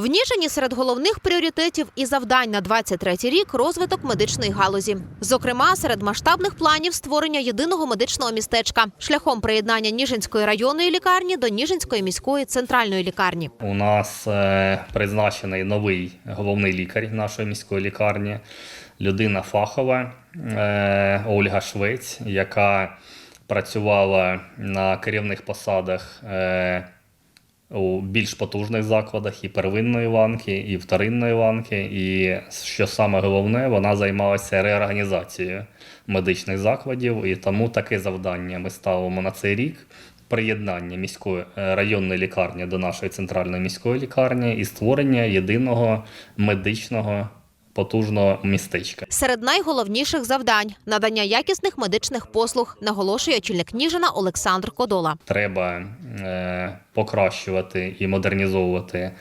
В Ніжині серед головних пріоритетів і завдань на 23 рік розвиток медичної галузі. Зокрема, серед масштабних планів створення єдиного медичного містечка шляхом приєднання Ніжинської районної лікарні до Ніжинської міської центральної лікарні. У нас е, призначений новий головний лікар нашої міської лікарні, людина фахова е, Ольга Швець, яка працювала на керівних посадах е, у більш потужних закладах і первинної ланки, і вторинної ланки. І що саме головне, вона займалася реорганізацією медичних закладів, і тому таке завдання ми ставимо на цей рік. Приєднання міської е, районної лікарні до нашої центральної міської лікарні і створення єдиного медичного потужного містечка. Серед найголовніших завдань надання якісних медичних послуг, наголошує очільник Ніжина Олександр Кодола. Треба е, покращувати і модернізовувати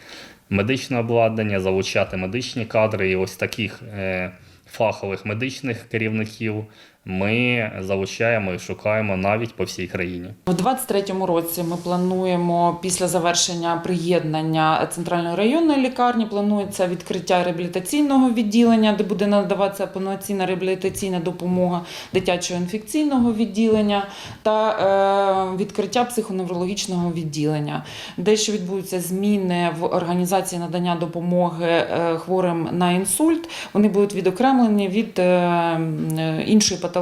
медичне обладнання, залучати медичні кадри. І ось таких е, фахових медичних керівників ми залучаємо і шукаємо навіть по всій країні. У 2023 році ми плануємо після завершення приєднання центральної районної лікарні. Планується відкриття реабілітаційного відділення, де буде надаватися повноцінна реабілітаційна допомога дитячого інфекційного відділення та е, відкриття психоневрологічного відділення. Дещо відбудуться зміни в організації надання допомоги е, хворим на інсульт. Вони будуть відокремлені від е, іншої патології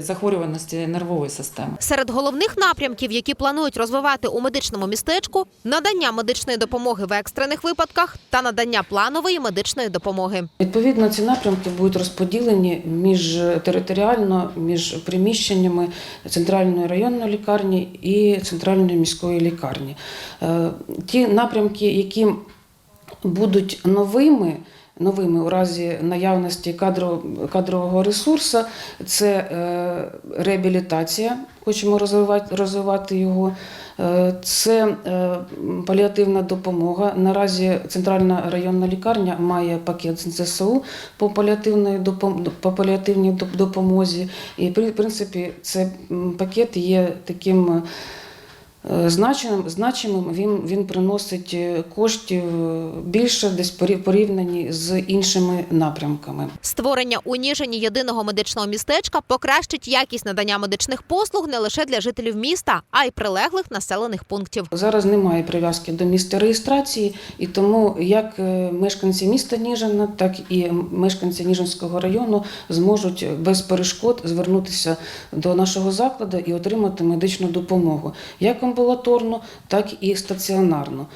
захворюваності нервової системи. Серед головних напрямків, які планують розвивати у медичному містечку, надання медичної допомоги в екстрених випадках та надання планової медичної допомоги. Відповідно, ці напрямки будуть розподілені між територіально між приміщеннями центральної районної лікарні і центральної міської лікарні. Е, Ті напрямки, які будуть новими. Новими у разі наявності кадрового ресурсу це е, реабілітація, хочемо розвивати, його. Е, Це е, паліативна допомога. Наразі центральна районна лікарня має пакет з ЗСУ по паліативної по паліативній допомозі. І в принципі, це пакет є таким. Е, Значимим, значимим він, він приносить е, коштів е, більше десь порі- порівняні з іншими напрямками. Створення у Ніжині єдиного медичного містечка покращить якість надання медичних послуг не лише для жителів міста, а й прилеглих населених пунктів. Зараз немає прив'язки до місця реєстрації, і тому як мешканці міста Ніжина, так і мешканці Ніжинського району зможуть без перешкод звернутися до нашого закладу і отримати медичну допомогу як амбулаторну, так і стаціонарну.